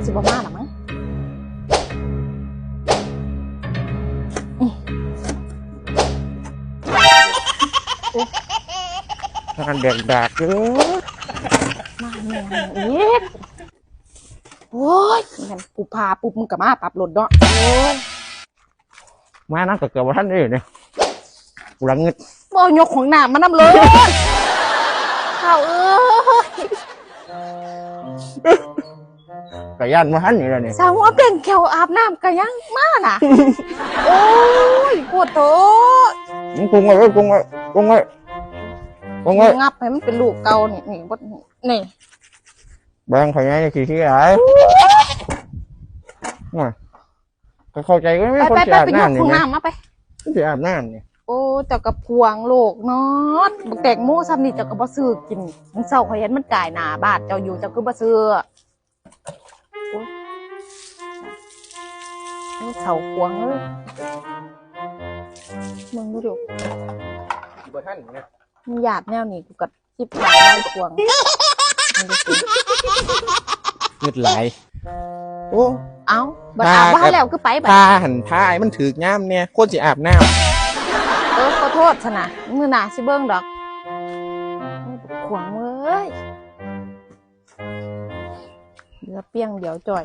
คือสิบ่มาหรอมั้งงานแดกแดกเยอะมาแม่งอีกโอ้ยงั้นกูพาปุ๊บมึงก็มาปรับรถเนาะโอ้ยมานั่งกับเกือบว่าท่านนี่เนี่ยกูรังเงิดบ่ยกของหน้ามานำเลยข้าวเอ้ย กระยันมาท่านนี่เลยเนี่ยสาวหัวเปล่งแขวอาบน้ำก็ยังมาน่ะ โอ้ยปวดโตมึงปรุงไว้เว้ยปรุงไว้ปรุงไว้ปรุงไว้งับให้มันเป็นลูกเก่านี่นี่บ่นี่แบงข่อยไงขี้ขี้ไหนว่าก็เข้าใจก็ไม่ไปคนไปจะไปอาบไปยกน้ำนี่ของนะน้ำมาไป คนจะอาบน้ำนี่โอ้เจ้ากับพวงโลกเนาะบักแตงโมซ้ำนี่เจ้าก็บ่ซื้อกินมันเศร้าข่อยเห็นมันกายหน้าบาดเจ้าอยู่เจ้าก็บ่ซื้อ เอาเสาพวงเลยมึงดูดิบ่ท่านเนี่ยมึงหยาดแนวนี้กูก็คิดหลายได้พวงมึงดูสิเงิดไหลโอ้เอ้าบัดอาบบ้านแล้วคือไปบัดพาหันพายมันถือกย่ามเนี่ยคนจะอาบน้เออขอโทษชนะมือหนาสิเบิ้งดอกขวางเว้ยเหลือเปียงเดี๋ยวจ่อย